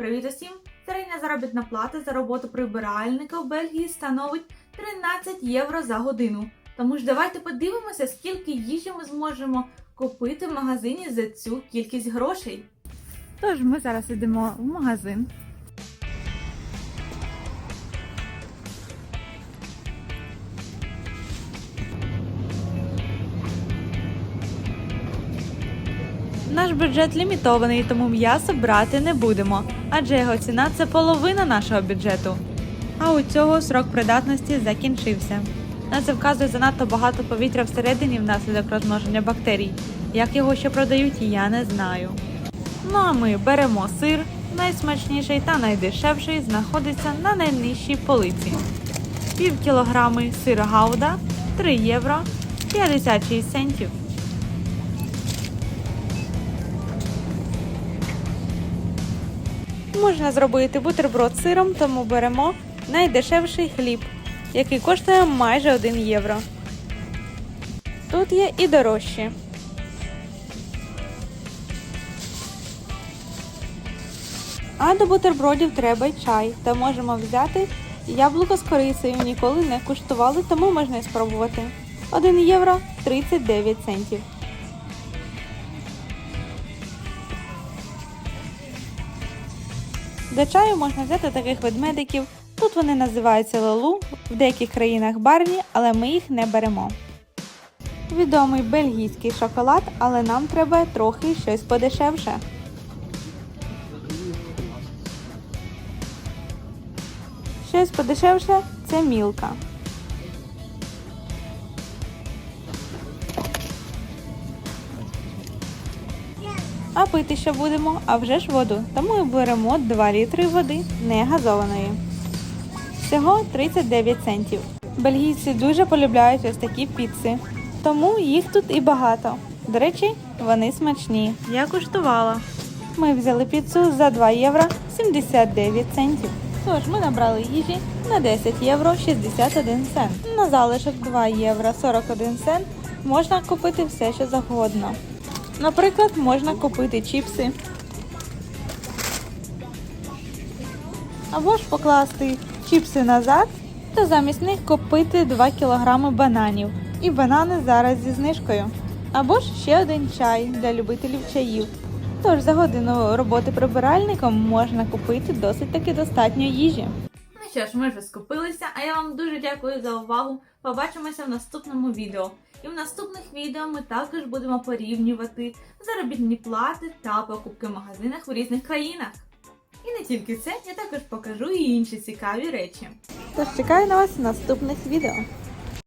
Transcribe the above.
Привіт усім! Середня заробітна плата за роботу прибиральника в Бельгії становить 13 євро за годину. Тому ж давайте подивимося, скільки їжі ми зможемо купити в магазині за цю кількість грошей. Тож ми зараз йдемо в магазин. Наш бюджет лімітований, тому м'ясо брати не будемо, адже його ціна це половина нашого бюджету. А у цього срок придатності закінчився. На це вказує занадто багато повітря всередині внаслідок розмноження бактерій. Як його ще продають, я не знаю. Ну а ми беремо сир, найсмачніший та найдешевший знаходиться на найнижчій полиці. Пів кілограми сира гауда 3 євро 56 центів. Можна зробити бутерброд сиром, тому беремо найдешевший хліб, який коштує майже 1 євро. Тут є і дорожчі. А до бутербродів треба й чай, та можемо взяти яблуко з корицею. Ніколи не куштували, тому можна і спробувати. 1 євро 39 центів. До чаю можна взяти таких ведмедиків. Тут вони називаються лалу, в деяких країнах барні, але ми їх не беремо. Відомий бельгійський шоколад, але нам треба трохи щось подешевше. Щось подешевше це мілка. А пити що будемо? А вже ж воду. Тому і беремо 2 літри води не газованої. Всього 39 центів. Бельгійці дуже полюбляють ось такі піци. Тому їх тут і багато. До речі, вони смачні. Я куштувала. Ми взяли піцу за 2 євро 79 центів. Тож ми набрали їжі на 10 євро 61 цент. На залишок 2 євро 41 цент можна купити все, що завгодно. Наприклад, можна купити чіпси. Або ж покласти чіпси назад та замість них купити 2 кг бананів. І банани зараз зі знижкою. Або ж ще один чай для любителів чаїв. Тож за годину роботи прибиральником можна купити досить таки достатньо їжі. Ну що ж, ми вже скупилися, а я вам дуже дякую за увагу. Побачимося в наступному відео. І в наступних відео ми також будемо порівнювати заробітні плати та покупки в магазинах в різних країнах. І не тільки це, я також покажу і інші цікаві речі. Тож чекаю на вас в наступних відео.